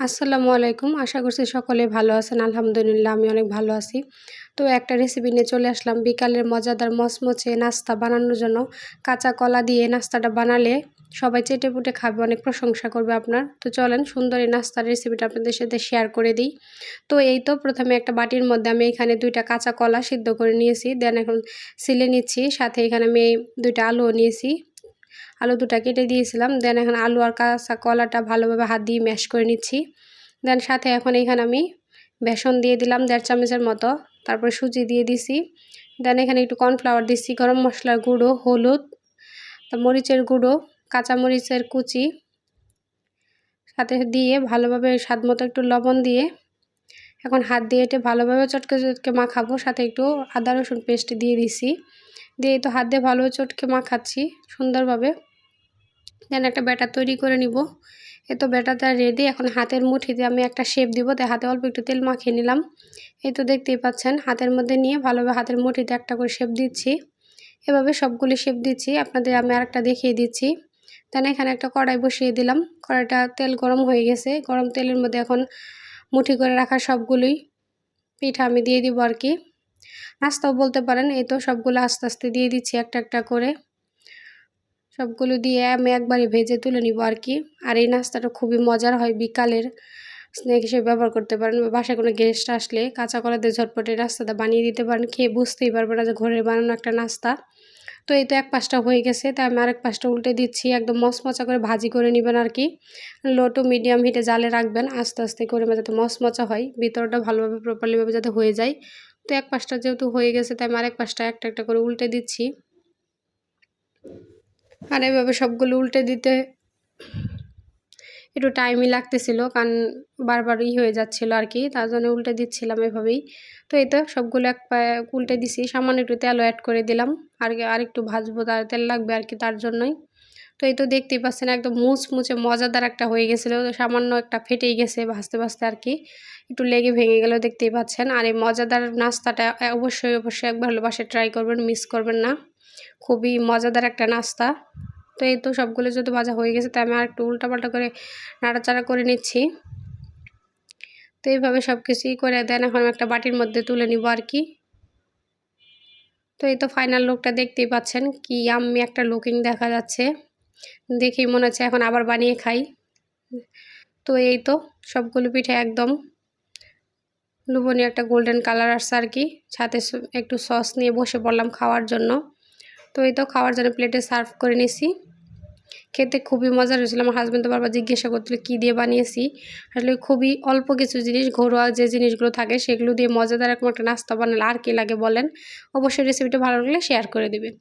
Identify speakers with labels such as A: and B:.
A: আসসালামু আলাইকুম। আশা করছি সকলে ভালো আছেন। আলহামদুলিল্লাহ, আমি অনেক ভালো আছি। তো একটা রেসিপি নিয়ে চলে আসলাম। বিকালের মজাদার মচমচে নাস্তা বানানোর জন্য। কাঁচা কলা দিয়ে নাস্তাটা বানালে সবাই চেটে পুটে খাবে, অনেক প্রশংসা করবে আপনার। তো চলেন সুন্দর এই নাস্তার রেসিপিটা আপনাদের সাথে শেয়ার করে দিই। তো এই তো প্রথমে একটা বাটির মধ্যে আমি এখানে দুইটা কাঁচা কলা সিদ্ধ করে নিয়েছি। দেন এখন সিলে নিচ্ছি, সাথে এখানে আমি দুইটা আলুও নিয়েছি। আলু দুটা কেটে দিয়েছিলাম। দেন এখন আলু আর কাঁচা কলাটা ভালোভাবে হাত দিয়ে ম্যাশ করে নিচ্ছি। দেন সাথে এখন এখানে আমি বেসন দিয়ে দিলাম দেড় চামচের মতো। তারপর সুজি দিয়ে দিছি। দেন এখানে একটু কর্নফ্লাওয়ার দিচ্ছি গরম মশলার গুঁড়ো, হলুদ মরিচের গুঁড়ো, কাঁচা মরিচের কুচি। সাথে দিয়ে ভালোভাবে স্বাদ মতো একটু লবণ দিয়ে এখন হাত দিয়ে এটে ভালোভাবে চটকে চটকে মাখাবো। সাথে একটু আদা রসুন পেস্ট দিয়ে দিছি। দিয়ে এই তো হাত দিয়ে ভালোভাবে চটকে মাখাচ্ছি সুন্দরভাবে। দেন একটা ব্যাটার তৈরি করে নিব। এ তো ব্যাটারটা রেডি এখন হাতের মুঠিতে আমি একটা শেপ দিব। তাই হাতে অল্প একটু তেল মাখিয়ে নিলাম। এই তো দেখতেই পাচ্ছেন, হাতের মধ্যে নিয়ে ভালোভাবে হাতের মুঠিতে একটা করে শেপ দিচ্ছি। এভাবে সবগুলি শেপ দিচ্ছি। আপনাদের আমি আরেকটা দেখিয়ে দিচ্ছি। দেন এখানে একটা কড়াই বসিয়ে দিলাম। কড়াইটা তেল গরম হয়ে গেছে। গরম তেলের মধ্যে এখন মুঠি করে রাখা সবগুলোই। পিঠা আমি দিয়ে দিব আর কি। নাস্তাও বলতে পারেন, এই তো সবগুলো আস্তে আস্তে দিয়ে দিচ্ছি একটা একটা করে। সবগুলো দিয়ে আমি একবারই ভেজে তুলে নিব আর কি। আর এই নাস্তাটা খুবই মজার হয়, বিকালের স্ন্যাক হিসেবে ব্যবহার করতে পারেন বা বাসায় কোনো গেস্ট আসলে কাঁচা কলাতে ঝটপটে নাস্তাটা বানিয়ে দিতে পারেন, খেয়ে বুঝতেই পারবে না যে ঘরের বানানো একটা নাস্তা। তো এই তো এক পাশটা হয়ে গেছে তাই আমি আরেক পাশটা উল্টে দিচ্ছি, একদম মচমচা করে ভাজি করে নেবেন আর কি। লো টু মিডিয়াম হিটে জালে রাখবেন, আস্তে আস্তে করে যাতে মচমচা হয়, ভিতরটা ভালোভাবে প্রপারলিভাবে যাতে হয়ে যায়। তো এক পাশটা যেহেতু হয়ে গেছে, তাই আমি আরেক পাশটা একটা একটা করে উল্টে দিচ্ছি। আর এভাবে সবগুলো উল্টে দিতে একটু টাইমই লাগতেছিল, কারণ বারবার ই হয়ে যাচ্ছিল আর কি, তার জন্য উল্টে দিচ্ছিলাম এভাবেই। তো এই তো সবগুলো এক উল্টে দিছি, সামান্য একটু তেলও অ্যাড করে দিলাম, আর আর একটু ভাজবো তার তেল লাগবে আর কি তার জন্যই। তো এই তো দেখতেই পাচ্ছেন একদম মুচ মুচমুচে মজাদার একটা হয়ে গেছিল। সামান্য একটা ফেটেই গেছে ভাসতে ভাসতে আর কি। একটু লেগে ভেঙে গেলেও দেখতেই পাচ্ছেন। আর এই মজাদার নাস্তাটা অবশ্যই অবশ্যই একবার হলো ট্রাই করবেন মিস করবেন না। খুবই মজাদার একটা নাস্তা। তো এই তো সবগুলো যেহেতু ভাজা হয়ে গেছে, তাই আমি আর একটু উল্টাপাল্টা করে নাড়াচাড়া করে নিচ্ছি। তো এইভাবে সব কিছুই করে দেন। এখন একটা বাটির মধ্যে তুলে নিব আর কি। তো এই তো ফাইনাল লুকটা দেখতেই পাচ্ছেন। কি আমি একটা লুকিং দেখা যাচ্ছে। দেখেই মনে হচ্ছে এখন আবার বানিয়ে খাই। তো এই তো, সবগুলো পিঠে একদম লুবনি একটা গোল্ডেন কালার আসছে আর কি। সাথে একটু সস নিয়ে বসে পড়লাম খাওয়ার জন্য। তো এই তো, খাওয়ার জন্য প্লেটে সার্ভ করে নিছি। খেতে খুবই মজার হয়েছিল। আমার হাজব্যান্ড তো বারবার জিজ্ঞাসা করছিল, কী দিয়ে বানিয়েছি? আসলে খুবই অল্প কিছু জিনিস, ঘরোয়া যে জিনিসগুলো থাকে, সেগুলো দিয়ে মজাদার এরকম একটা নাস্তা বানালে আর কি লাগে বলেন? অবশ্যই রেসিপিটা ভালো লাগলে শেয়ার করে দেবেন।